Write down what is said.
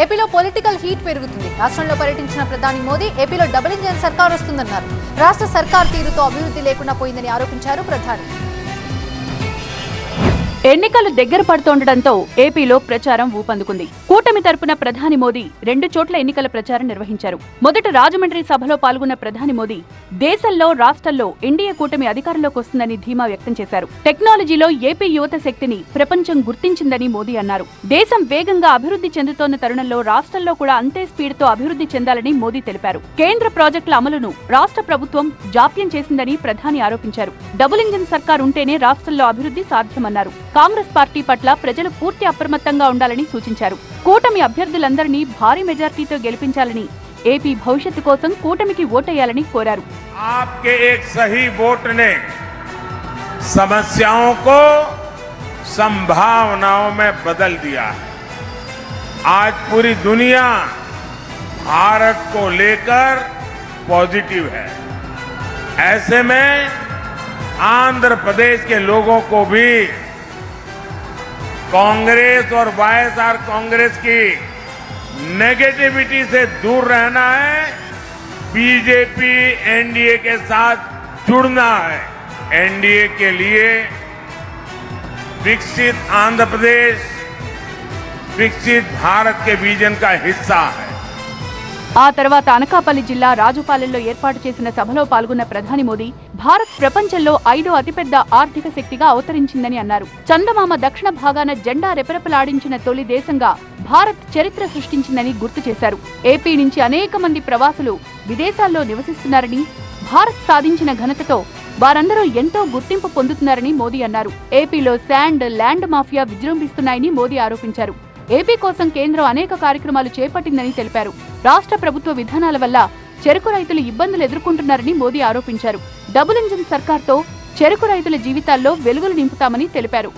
ఏపీలో political heat పెరుగుతుంది. రాష్ట్రంలో పర్యటించిన ప్రధాని మోదీ ఏపీలో డబుల్ ఇంజన్ సర్కార్ వస్తుందన్నారు. రాష్ట్ర సర్కార్ తీరుతో అభివృద్ధి లేకుండా పోయిందని ఆరోపించారు ప్రధాని. ఎన్నికలు దగ్గర పడుతుండటంతో ఏపీలో ప్రచారం ఊపందుకుంది. కూటమి తరపున ప్రధాని మోదీ రెండు చోట్ల ఎన్నికల ప్రచారం నిర్వహించారు. మొదట రాజమండ్రి సభలో పాల్గొన్న ప్రధాని మోదీ దేశంలో రాష్ట్రంలో ఎన్డీఏ కూటమి అధికారంలోకి వస్తుందని ధీమా వ్యక్తం చేశారు. టెక్నాలజీలో ఏపీ యువత శక్తిని ప్రపంచం గుర్తించిందని మోదీ అన్నారు. దేశం వేగంగా అభివృద్ధి చెందుతోన్న తరుణంలో రాష్ట్రంలో కూడా అంతే స్పీడ్తో అభివృద్ధి చెందాలని మోదీ తెలిపారు. కేంద్ర ప్రాజెక్టుల అమలును రాష్ట్ర ప్రభుత్వం జాప్యం చేసిందని ప్రధాని ఆరోపించారు. డబుల్ ఇంజిన్ సర్కార్ ఉంటేనే రాష్ట్రంలో అభివృద్ధి సాధ్యమన్నారు. కాంగ్రెస్ పార్టీ పట్ల ప్రజలు పూర్తి అప్రమత్తంగా ఉండాలని సూచించారు కూటమి అభ్యర్థులందరినీ భారీ మెజార్టీతో గెలిపించాలని ఏపీ భవిష్యత్తు కోసం కూటమికి ఓటేయాలని కోరారు आपके एक सही वोट ने समस्याओं को संभावनाओं में बदल दिया है आज पूरी दुनिया भारत को लेकर पॉजिटिव है ऐसे में आंध्र प्रदेश के लोगों को भी कांग्रेस और वाईएसआर कांग्रेस की नेगेटिविटी से दूर रहना है, बीजेपी एनडीए के साथ जुड़ना है। एनडीए के लिए विकसित आंध्र प्रदेश, विकसित भारत के विजन का हिस्सा है। ఆ తర్వాత అనకాపల్లి జిల్లా రాజుపాలెంలో ఏర్పాటు చేసిన సభలో పాల్గొన్న ప్రధాని మోదీ భారత్ ప్రపంచంలో ఐదో అతిపెద్ద ఆర్థిక శక్తిగా అవతరించిందని అన్నారు. చందమామ దక్షిణ భాగాన జెండా రెపరెపలాడించిన తొలి దేశంగా భారత్ చరిత్ర సృష్టించిందని గుర్తు చేశారు. ఏపీ నుంచి అనేక మంది ప్రవాసులు విదేశాల్లో నివసిస్తున్నారని భారత్ సాధించిన ఘనతతో వారందరూ ఎంతో గుర్తింపు పొందుతున్నారని మోదీ అన్నారు. ఏపీలో శాండ్ ల్యాండ్ మాఫియా విజృంభిస్తున్నాయని మోదీ ఆరోపించారు. ఏపీ కోసం కేంద్రం అనేక కార్యక్రమాలు చేపట్టిందని తెలిపారు. రాష్ట్ర ప్రభుత్వ విధానాల వల్ల చెరుకు రైతులు ఇబ్బందులు ఎదుర్కొంటున్నారని మోదీ ఆరోపించారు. డబుల్ ఇంజిన్ సర్కార్తో చెరుకు రైతుల జీవితాల్లో వెలుగులు నింపుతామని తెలిపారు.